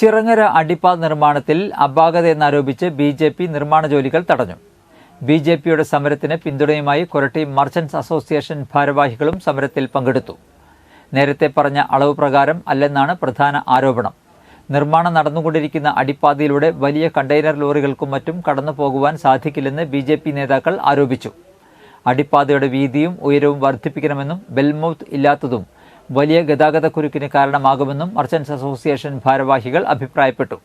ചിറങ്ങര അടിപ്പാത നിർമ്മാണത്തിൽ അപാകതയെന്നാരോപിച്ച് B J P നിർമ്മാണ ജോലികൾ തടഞ്ഞു. ബി ജെ പിയുടെ സമരത്തിന് പിന്തുണയുമായി കൊരട്ടി മർച്ചന്റ്സ് അസോസിയേഷൻ ഭാരവാഹികളും സമരത്തിൽ പങ്കെടുത്തു. നേരത്തെ പറഞ്ഞ അളവ് പ്രകാരം അല്ലെന്നാണ് പ്രധാന ആരോപണം. നിർമ്മാണം നടന്നുകൊണ്ടിരിക്കുന്ന അടിപ്പാതയിലൂടെ വലിയ കണ്ടെയ്നർ ലോറികൾക്കും മറ്റും കടന്നു പോകുവാൻ സാധിക്കില്ലെന്ന് ബി ജെ പി നേതാക്കൾ ആരോപിച്ചു. അടിപ്പാതയുടെ വീതിയും ഉയരവും വർദ്ധിപ്പിക്കണമെന്നും ബെൽമൌത്ത് ഇല്ലാത്തതും വലിയ ഗതാഗതക്കുരുക്കിന് കാരണമാകുമെന്നും മർച്ചൻസ് അസോസിയേഷൻ ഭാരവാഹികൾ അഭിപ്രായപ്പെട്ടു.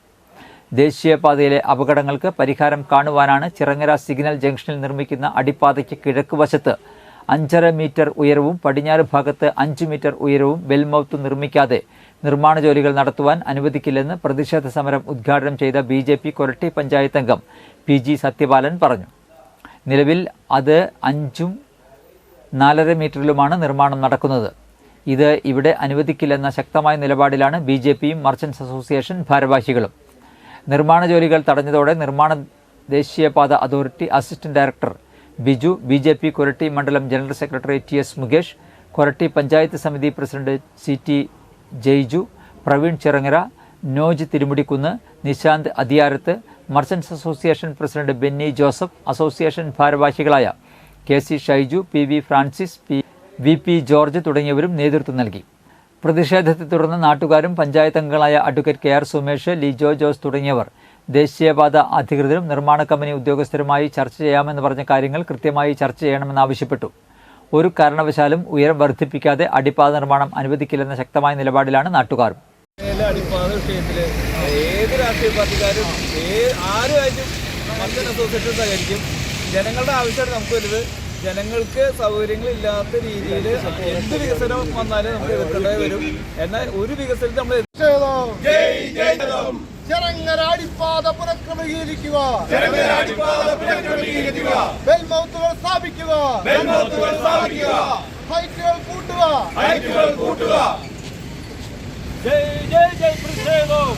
ദേശീയപാതയിലെ അപകടങ്ങൾക്ക് പരിഹാരം കാണുവാനാണ് ചിറങ്ങര സിഗ്നൽ ജംഗ്ഷനിൽ നിർമ്മിക്കുന്ന അടിപ്പാതയ്ക്ക് കിഴക്ക് വശത്ത് അഞ്ചര മീറ്റർ ഉയരവും പടിഞ്ഞാറ് ഭാഗത്ത് അഞ്ച് മീറ്റർ ഉയരവും ബെൽമൌത്ത് നിർമ്മിക്കാതെ നിർമ്മാണ ജോലികൾ നടത്തുവാൻ അനുവദിക്കില്ലെന്ന് പ്രതിഷേധ സമരം ഉദ്ഘാടനം ചെയ്ത B J P Koratty panchayat അംഗം പി ജി സത്യപാലൻ പറഞ്ഞു. നിലവിൽ അത് അഞ്ചും നാലര മീറ്ററിലുമാണ് നിർമ്മാണം നടക്കുന്നത്. ഇത് ഇവിടെ അനുവദിക്കില്ലെന്ന ശക്തമായ നിലപാടിലാണ് ബി ജെ പിയും മർച്ചൻസ് അസോസിയേഷൻ ഭാരവാഹികളും. നിർമ്മാണ ജോലികൾ തടഞ്ഞതോടെ നിർമ്മാണ ദേശീയപാത authority assistant director Biju B J P Koratty മണ്ഡലം general secretary T S Mukesh Koratty panchayat സമിതി president C T Jaiju Praveen Chirangara Noj Thirumudikkunnu Nishanth Adhiyarath merchants association president Benny Joseph association ഭാരവാഹികളായ K C Shaiju P V Francis P V P George തുടങ്ങിയവരും നേതൃത്വം നൽകി. പ്രതിഷേധത്തെ തുടർന്ന് നാട്ടുകാരും പഞ്ചായത്ത് അംഗങ്ങളായ advocate K R Sumesh Lijo Jose തുടങ്ങിയവർ ദേശീയപാത അധികൃതരും നിർമ്മാണ കമ്പനി ഉദ്യോഗസ്ഥരുമായി ചർച്ച ചെയ്യാമെന്ന് പറഞ്ഞ കാര്യങ്ങൾ കൃത്യമായി ചർച്ച ചെയ്യണമെന്നാവശ്യപ്പെട്ടു ഒരു കാരണവശാലും ഉയരം വർദ്ധിപ്പിക്കാതെ അടിപ്പാത നിർമ്മാണം അനുവദിക്കില്ലെന്ന ശക്തമായ നിലപാടിലാണ് അടിപ്പാത വിഷയത്തിൽ ഏത് രാഷ്ട്രീയ പാർട്ടിക്കാരും ആരുമായിട്ടും മർച്ചന്റ് അസോസിയേഷൻ സഹകരിക്കും ജനങ്ങളുടെ ആവശ്യമാണ് നമുക്ക് വലുത് ജനങ്ങൾക്ക് സൗകര്യങ്ങളില്ലാത്ത രീതിയിൽ എന്ത് വികസനം വന്നാലും നമുക്ക് എതിർക്കേണ്ടത് വരും. എന്നാൽ ഒരു വികസനത്തിൽ നമ്മൾ ജനങ്ങളാടിപ്പാത പുനഃക്രമീകരിക്കുക. ബെൽമൗത്തുകൾ സ്ഥാപിക്കുക. ഹൈറ്റുകൾ കൂട്ടുക. ജയ് ജയ് ജയ് പ്രതിഷേധം.